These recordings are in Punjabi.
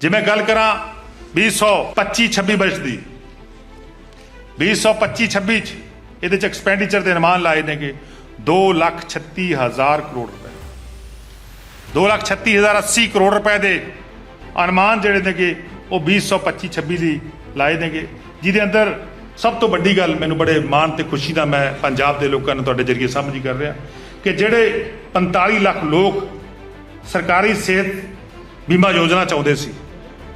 ਜੇ ਮੈਂ ਗੱਲ ਕਰਾਂ 2025 26 ਬਜਟ ਦੀ 2025 26 ਚ ਇਹਦੇ ਚ ਐਕਸਪੈਂਡੀਚਰ ਦੇ ਅਨੁਮਾਨ ਲਾਏ ਨੇਗੇ 2 ਲੱਖ 36 ਹਜ਼ਾਰ ਕਰੋੜ ਰੁਪਏ। 2 ਲੱਖ 36 ਹਜ਼ਾਰ 80 ਕਰੋੜ ਰੁਪਏ ਦੇ ਅਨੁਮਾਨ ਜਿਹੜੇ ਨੇਗੇ ਉਹ 2025 26 ਦੀ ਲਾਏ ਨੇਗੇ, ਜਿਹਦੇ ਅੰਦਰ ਸਭ ਤੋਂ ਵੱਡੀ ਗੱਲ ਮੈਨੂੰ ਬੜੇ ਮਾਣ ਤੇ ਖੁਸ਼ੀ ਦਾ ਮੈਂ ਪੰਜਾਬ ਦੇ ਲੋਕਾਂ ਨੂੰ ਤੁਹਾਡੇ ਜਰੀਏ ਸਾਂਝੀ ਕਰ ਰਿਹਾ ਕਿ ਜਿਹੜੇ 45 ਲੱਖ ਲੋਕ ਸਰਕਾਰੀ ਸਿਹਤ ਬੀਮਾ ਯੋਜਨਾ ਚਾਹੁੰਦੇ ਸੀ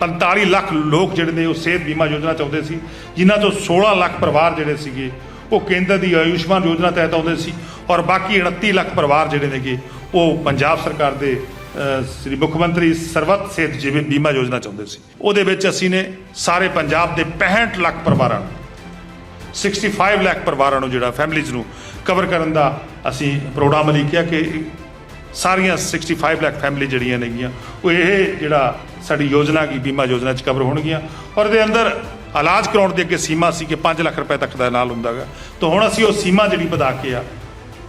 45 ਲੱਖ ਲੋਕ ਜਿਹੜੇ ਨੇ ਉਹ ਸਿਹਤ ਬੀਮਾ ਯੋਜਨਾ ਚਾਹੁੰਦੇ ਸੀ, ਜਿਨ੍ਹਾਂ ਤੋਂ 16 ਲੱਖ ਪਰਿਵਾਰ ਜਿਹੜੇ ਸੀਗੇ, ਉਹ ਕੇਂਦਰ ਦੀ ਆਯੁਸ਼ਮਾਨ ਯੋਜਨਾ ਤਹਿਤ ਆਉਂਦੇ ਸੀ ਔਰ ਬਾਕੀ 29 ਲੱਖ ਪਰਿਵਾਰ ਜਿਹੜੇ ਨੇਗੇ, ਉਹ ਪੰਜਾਬ ਸਰਕਾਰ ਦੇ ਸ੍ਰੀ ਮੁੱਖ ਮੰਤਰੀ ਸਰਬੱਤ ਸਿਹਤ ਜੀਵਨ ਬੀਮਾ ਯੋਜਨਾ ਚਾਹੁੰਦੇ ਸੀ। ਉਹਦੇ ਵਿੱਚ ਅਸੀਂ ਨੇ ਸਾਰੇ ਪੰਜਾਬ ਦੇ 65 ਲੱਖ ਪਰਿਵਾਰਾਂ ਨੂੰ 65 ਲੱਖ ਪਰਿਵਾਰਾਂ ਨੂੰ ਜਿਹੜਾ ਫੈਮਿਲੀਜ਼ ਨੂੰ ਕਵਰ ਕਰਨ ਦਾ ਅਸੀਂ ਪ੍ਰੋਗਰਾਮ ਕਿਹਾ ਕਿ ਸਾਰੀਆਂ 65 ਲੱਖ ਫੈਮਿਲੀ ਜਿਹੜੀਆਂ ਨੇਗੀਆਂ, ਉਹ ਇਹ ਜਿਹੜਾ ਸਾਡੀ ਯੋਜਨਾ ਕੀ, ਬੀਮਾ ਯੋਜਨਾ ਚ ਕਵਰ ਹੋਣਗੀਆਂ। ਔਰ ਇਹਦੇ ਅੰਦਰ ਇਲਾਜ ਕਰਾਉਣ ਦੀ ਅੱਗੇ ਸੀਮਾ ਸੀ ਕਿ 5 ਲੱਖ ਰੁਪਏ ਤੱਕ ਦਾ ਨਾਲ ਹੁੰਦਾਗਾ। ਤਾਂ ਹੁਣ ਅਸੀਂ ਉਹ ਸੀਮਾ ਜਿਹੜੀ ਵਧਾ ਕੇ ਆ,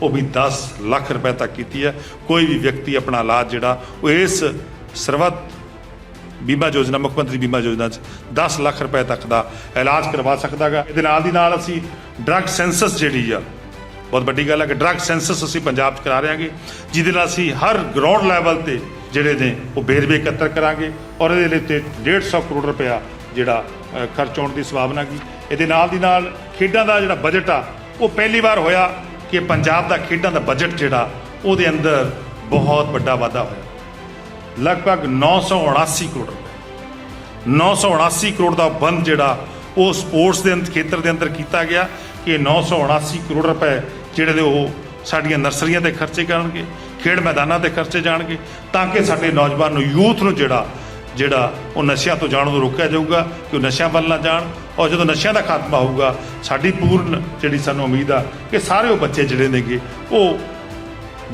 ਉਹ ਵੀ 10 ਲੱਖ ਰੁਪਏ ਤੱਕ ਕੀਤੀ ਹੈ। ਕੋਈ ਵੀ ਵਿਅਕਤੀ ਆਪਣਾ ਇਲਾਜ ਜਿਹੜਾ, ਉਹ ਇਸ ਸਰਬੱਤ ਬੀਮਾ ਯੋਜਨਾ, ਮੁੱਖ ਮੰਤਰੀ ਬੀਮਾ ਯੋਜਨਾ ਚ 10 ਲੱਖ ਰੁਪਏ ਤੱਕ ਦਾ ਇਲਾਜ ਕਰਵਾ ਸਕਦਾਗਾ। ਇਹਦੇ ਨਾਲ ਦੀ ਨਾਲ ਅਸੀਂ ਡਰੱਗ ਸੈਂਸਸ ਜਿਹੜੀ ਆ, ਬਹੁਤ ਵੱਡੀ ਗੱਲ ਹੈ ਕਿ ਡਰੱਗ ਸੈਂਸਸ ਅਸੀਂ ਪੰਜਾਬ 'ਚ ਕਰਾ ਰਹੇ ਹਾਂਗੇ, ਜਿਹਦੇ ਨਾਲ ਅਸੀਂ ਹਰ ਗਰਾਊਂਡ ਲੈਵਲ ਤੇ ਜਿਹੜੇ ਨੇ ਉਹ ਵੇਰਵੇ ਇਕੱਤਰ ਕਰਾਂਗੇ ਔਰ ਇਹਦੇ ਲਈ ਤੇ 150 ਕਰੋੜ ਰੁਪਇਆ ਜਿਹੜਾ ਖਰਚ ਹੋਣ ਦੀ ਸੰਭਾਵਨਾ ਕੀ। ਇਹਦੇ ਨਾਲ ਦੀ ਨਾਲ ਖੇਡਾਂ ਦਾ ਜਿਹੜਾ ਬਜਟ ਆ, ਉਹ ਪਹਿਲੀ ਵਾਰ ਹੋਇਆ ਕਿ ਪੰਜਾਬ ਦਾ ਖੇਡਾਂ ਦਾ ਬਜਟ ਜਿਹੜਾ, ਉਹਦੇ ਅੰਦਰ ਬਹੁਤ ਵੱਡਾ ਵਾਧਾ ਹੋਇਆ। ਲਗਭਗ 979 ਕਰੋੜ ਰੁਪਏ। 979 ਕਰੋੜ ਦਾ ਬੰਦ ਜਿਹੜਾ, ਉਹ ਸਪੋਰਟਸ ਦੇ ਅੰਦਰ ਖੇਤਰ ਦੇ ਅੰਦਰ ਕੀਤਾ ਗਿਆ ਕਿ 979 ਕਰੋੜ ਰੁਪਏ ਜਿਹੜੇ ਨੇ ਉਹ ਸਾਡੀਆਂ ਨਰਸਰੀਆਂ 'ਤੇ ਖਰਚੇ ਕਰਨਗੇ। ਖੇਡ ਮੈਦਾਨਾਂ 'ਤੇ ਖਰਚੇ ਜਾਣਗੇ, ਤਾਂ ਕਿ ਸਾਡੇ ਨੌਜਵਾਨ ਨੂੰ, ਯੂਥ ਨੂੰ ਜਿਹੜਾ ਜਿਹੜਾ ਉਹ ਨਸ਼ਿਆਂ ਤੋਂ ਜਾਣ ਨੂੰ ਰੋਕਿਆ ਜਾਊਗਾ, ਕਿ ਉਹ ਨਸ਼ਿਆਂ ਵੱਲ ਨਾ ਜਾਣ ਔਰ ਜਦੋਂ ਨਸ਼ਿਆਂ ਦਾ ਖਾਤਮਾ ਹੋਊਗਾ, ਸਾਡੀ ਪੂਰਨ ਜਿਹੜੀ ਸਾਨੂੰ ਉਮੀਦ ਆ ਕਿ ਸਾਰੇ ਉਹ ਬੱਚੇ ਜਿਹੜੇ ਨੇਗੇ, ਉਹ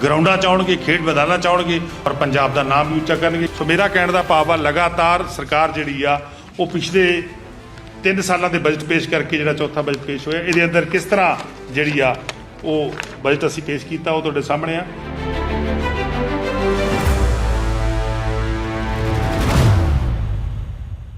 ਗਰਾਊਂਡਾਂ ਚ ਆਉਣਗੇ, ਖੇਡ ਮੈਦਾਨਾਂ ਚ ਆਉਣਗੇ ਔਰ ਪੰਜਾਬ ਦਾ ਨਾਮ ਵੀ ਉੱਚਾ ਕਰਨਗੇ। ਸੋ ਮੇਰਾ ਕਹਿਣ ਦਾ ਭਾਵ ਆ, ਲਗਾਤਾਰ ਸਰਕਾਰ ਜਿਹੜੀ ਆ, ਉਹ ਪਿਛਲੇ 3 ਸਾਲਾਂ ਦੇ ਬਜਟ ਪੇਸ਼ ਕਰਕੇ ਜਿਹੜਾ ਚੌਥਾ ਬਜਟ ਪੇਸ਼ ਹੋਇਆ, ਇਹਦੇ ਅੰਦਰ ਕਿਸ ਤਰ੍ਹਾਂ ਜਿਹੜੀ ਆ, ਉਹ ਬਜਟ ਅਸੀਂ ਪੇਸ਼ ਕੀਤਾ, ਉਹ ਤੁਹਾਡੇ ਸਾਹਮਣੇ ਆ।